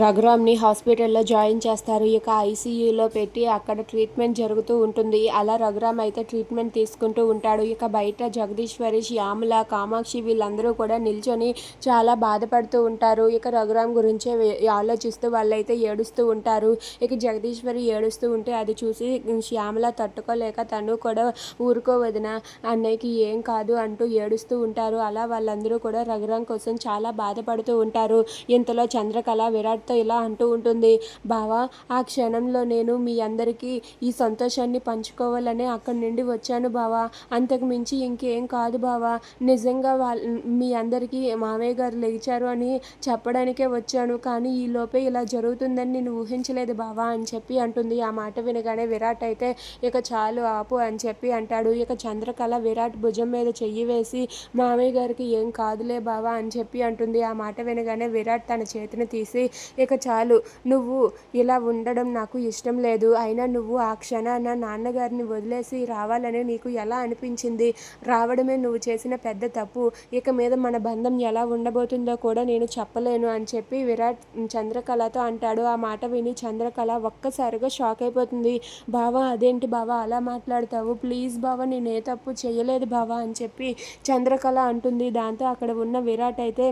రఘురామ్ని హాస్పిటల్లో జాయిన్ చేస్తారు. ఇక ఐసీయూలో పెట్టి అక్కడ ట్రీట్మెంట్ జరుగుతూ ఉంటుంది. అలా రఘురామ్ అయితే ట్రీట్మెంట్ తీసుకుంటూ ఉంటాడు. ఇక బయట జగదీశ్వరి శ్యామల కామాక్షి వీళ్ళందరూ కూడా నిల్చొని చాలా బాధపడుతూ ఉంటారు. ఇక రఘురామ్ గురించే ఆలోచిస్తూ వాళ్ళైతే ఏడుస్తూ ఉంటారు. ఇక జగదీశ్వరి ఏడుస్తూ ఉంటే అది చూసి శ్యామల తట్టుకోలేక తను కూడా ఊరుకోవదిన అన్నయ్యకి ఏం కాదు అంటూ ఏడుస్తూ ఉంటారు. అలా వాళ్ళందరూ కూడా రఘురామ్ కోసం చాలా బాధపడుతూ ఉంటారు. ఇంతలో చంద్రకళ విరాట్ విరాట్తో ఇలా అంటూ ఉంటుంది. బావా ఆ క్షణంలో నేను మీ అందరికీ ఈ సంతోషాన్ని పంచుకోవాలనే అక్కడి నుండి వచ్చాను బావా. అంతకు మించి ఇంకేం కాదు బావా. నిజంగా వాళ్ళ మీ అందరికీ మామయ్య గారు లేచారు అని చెప్పడానికే వచ్చాను. కానీ ఈ లోపే ఇలా జరుగుతుందని నేను ఊహించలేదు బావా అని చెప్పి అంటుంది. ఆ మాట వినగానే విరాట్ అయితే ఇక చాలు ఆపు అని చెప్పి అంటాడు. ఇక చంద్రకళ విరాట్ భుజం మీద చెయ్యి వేసి మామయ్య గారికి ఏం కాదులే బావా అని చెప్పి అంటుంది. ఆ మాట వినగానే విరాట్ తన చేతిని తీసి ఇక చాలు నువ్వు ఇలా ఉండడం నాకు ఇష్టం లేదు. అయినా నువ్వు ఆ క్షణాన నాన్నగారిని వదిలేసి రావాలని నీకు ఎలా అనిపించింది? రావడమే నువ్వు చేసిన పెద్ద తప్పు. ఇక మీద మన బంధం ఎలా ఉండబోతుందో కూడా నేను చెప్పలేను అని చెప్పి విరాట్ చంద్రకళతో అంటాడు. ఆ మాట విని చంద్రకళ ఒక్కసారిగా షాక్ అయిపోతుంది. బావా అదేంటి బావా అలా మాట్లాడతావు? ప్లీజ్ బావా నేను ఏ తప్పు చేయలేదు బావా అని చెప్పి చంద్రకళ అంటుంది. దాంతో అక్కడ ఉన్న విరాట్ అయితే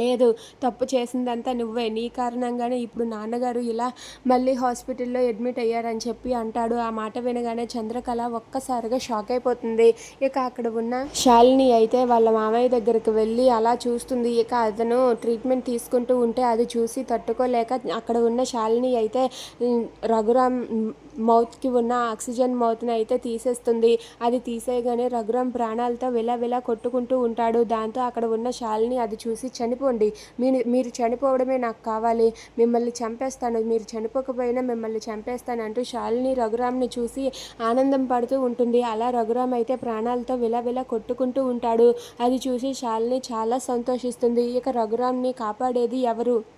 లేదు తప్పు చేసిందంతా నువ్వే. నీ కారణంగానే ఇప్పుడు నాన్నగారు ఇలా మళ్ళీ హాస్పిటల్లో అడ్మిట్ అయ్యారని చెప్పి అంటాడు. ఆ మాట వినగానే చంద్రకళ ఒక్కసారిగా షాక్ అయిపోతుంది. ఇక అక్కడ ఉన్న శాలిని అయితే వాళ్ళ మామయ్య దగ్గరికి వెళ్ళి అలా చూస్తుంది. ఇక అతను ట్రీట్మెంట్ తీసుకుంటూ ఉంటే అది చూసి తట్టుకోలేక అక్కడ ఉన్న శాలిని అయితే రఘురామ్ మౌత్కి ఉన్న ఆక్సిజన్ మౌత్ని అయితే తీసేస్తుంది. అది తీసేయగానే రఘురామ్ ప్రాణాలతో విలవిలా కొట్టుకుంటూ ఉంటాడు. దాంతో అక్కడ ఉన్న శాలిని అది చూసి చనిపోండి. మీరు మీరు చనిపోవడమే నాకు కావాలి. మిమ్మల్ని చంపేస్తాను. మీరు చనిపోకపోయినా మిమ్మల్ని చంపేస్తాను అంటూ శాలిని రఘురామ్ని చూసి ఆనందం పడుతూ ఉంటుంది. అలా రఘురామ్ అయితే ప్రాణాలతో విలవిలా కొట్టుకుంటూ ఉంటాడు. అది చూసి శాలిని చాలా సంతోషిస్తుంది. ఇక రఘురామ్ని కాపాడేది ఎవరు?